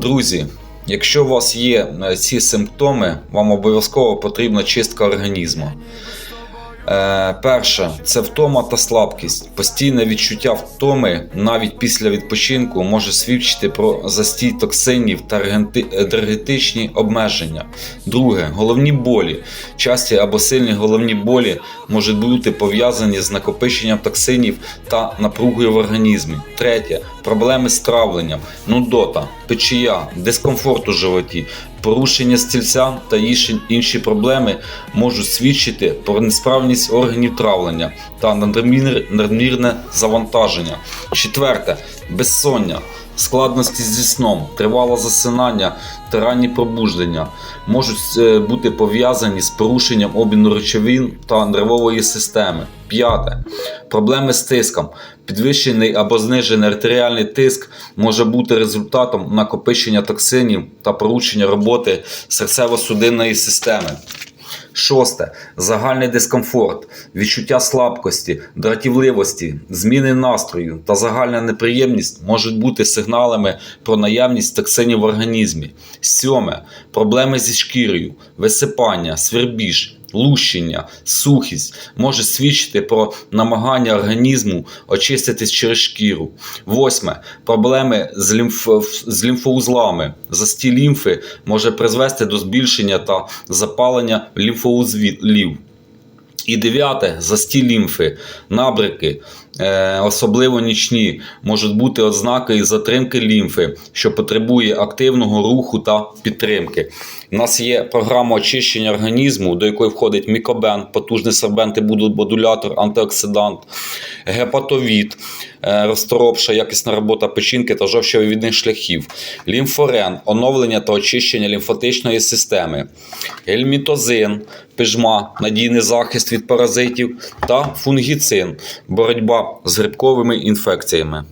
Друзі, якщо у вас є е, ці симптоми, вам обов'язково потрібна чистка організму. Е, перше це втома та слабкість. Постійне відчуття втоми навіть після відпочинку може свідчити про застій токсинів та енергетичні обмеження. Друге головні болі. Часті або сильні головні болі можуть бути пов'язані з накопиченням токсинів та напругою в організмі. Третє проблеми з травленням, нудота, печія, дискомфорт у животі, порушення стільця та інші- проблеми можуть свідчити про несправність органів травлення та надмірне завантаження. Четверте безсоння. Складності зі сном, тривале засинання та ранні пробуждення можуть е, бути пов'язані з порушенням обміну речовин та нервової системи. П'яте. Проблеми з тиском. Підвищений або знижений артеріальний тиск може бути результатом накопичення токсинів та порушення роботи серцево-судинної системи. Шосте. Загальний дискомфорт, відчуття слабкості, дратівливості, зміни настрою та загальна неприємність можуть бути сигналами про наявність токсинів в організмі. Сьоме. Проблеми зі шкірою, висипання, свербіж, лущення, сухість може свідчити про намагання організму очиститись через шкіру. Восьме. Проблеми з, лімф... з лімфоузлами. Застій лімфи може призвести до збільшення та запалення лімфоузлів. І дев'яте застій лімфи, набрики, е, особливо нічні, можуть бути ознакою затримки лімфи, що потребує активного руху та підтримки. У нас є програма очищення організму, до якої входить мікобен, потужний сербентибудулятор, антиоксидант, гепатовід, е, розторопша, якісна робота печінки та жовчовивідних шляхів, лімфорен, оновлення та очищення лімфатичної системи, гельмітозин, пижма, надійний захист від паразитів та фунгіцин, боротьба з грибковими інфекціями.